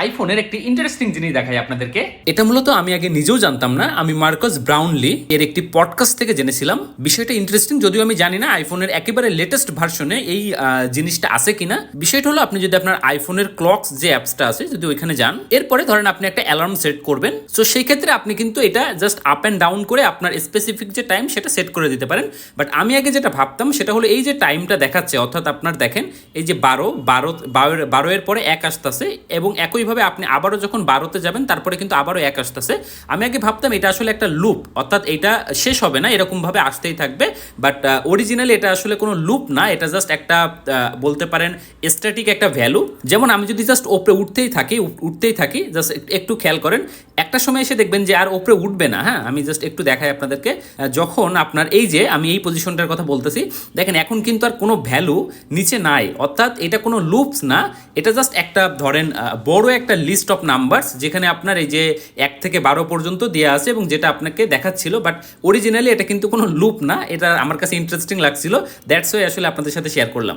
আইফোনের একটি ইন্টারেস্টিং জিনিস দেখাই আপনাদেরকে। এটা মূলত আমি আগে নিজেও জানতাম না, আমি মার্কাস ব্রাউনলি এর একটি পডকাস্ট থেকে জেনেছিলাম। বিষয়টা ইন্টারেস্টিং যদিও আমি জানি না আইফোনের একেবারে লেটেস্ট ভার্সনে এই জিনিসটা আছে কিনা। বিষয়টা হলো, আপনি যদি আপনার আইফোনের ক্লকস যে অ্যাপসটা আছে, যদি ওইখানে যান, এরপরে ধরেন আপনি একটা অ্যালার্ম সেট করবেন। সো সেই ক্ষেত্রে আপনি কিন্তু এটা জাস্ট আপ অ্যান্ড ডাউন করে আপনার স্পেসিফিক যে টাইম সেটা সেট করে দিতে পারেন। বাট আমি আগে যেটা ভাবতাম, সেটা হলো এই যে টাইমটা দেখাচ্ছে, অর্থাৎ আপনার দেখেন, এই যে বারো বারো বারো এর পরে এক আসতেছে এবং একইভাবে আপনি আবারও যখন বারোতে যাবেন, তারপরে কিন্তু আবারও এক আসতেছে। আমি আগে ভাবতাম এটা আসলে একটা লুপ, অর্থাৎ এটা শেষ হবে না, এরকমভাবে আসতেই থাকবে। বাট অরিজিনালি এটা আসলে কোনো লুপ না, এটা জাস্ট একটা বলতে পারেন স্ট্যাটিক একটা ভ্যালু যেমন আমি যদি জাস্ট ওপরে উঠতেই থাকি উঠতেই থাকি জাস্ট একটু খেয়াল করেন, একটা সময় এসে দেখবেন যে আর ওপরে উঠবে না হ্যাঁ? আমি জাস্ট একটু দেখাই আপনাদেরকে। যখন আপনার এই যে আমি এই পজিশনটার কথা বলতেছি, দেখেন এখন কিন্তু আর কোনো ভ্যালু নিচে নাই, অর্থাৎ এটা কোনো লুপস না, এটা জাস্ট একটা ধরেন বড় একটা লিস্ট অফ নাম্বারস যেখানে আপনার এই যে এক থেকে বারো পর্যন্ত দেওয়া আছে এবং যেটা আপনাকে দেখাচ্ছিল বাট অরিজিনালি এটা কিন্তু কোনো লুপ না, এটা আমার কাছে ইন্টারেস্টিং লাগছিল দ্যাটস ওয়াই আসলে আপনাদের সাথে শেয়ার করলাম।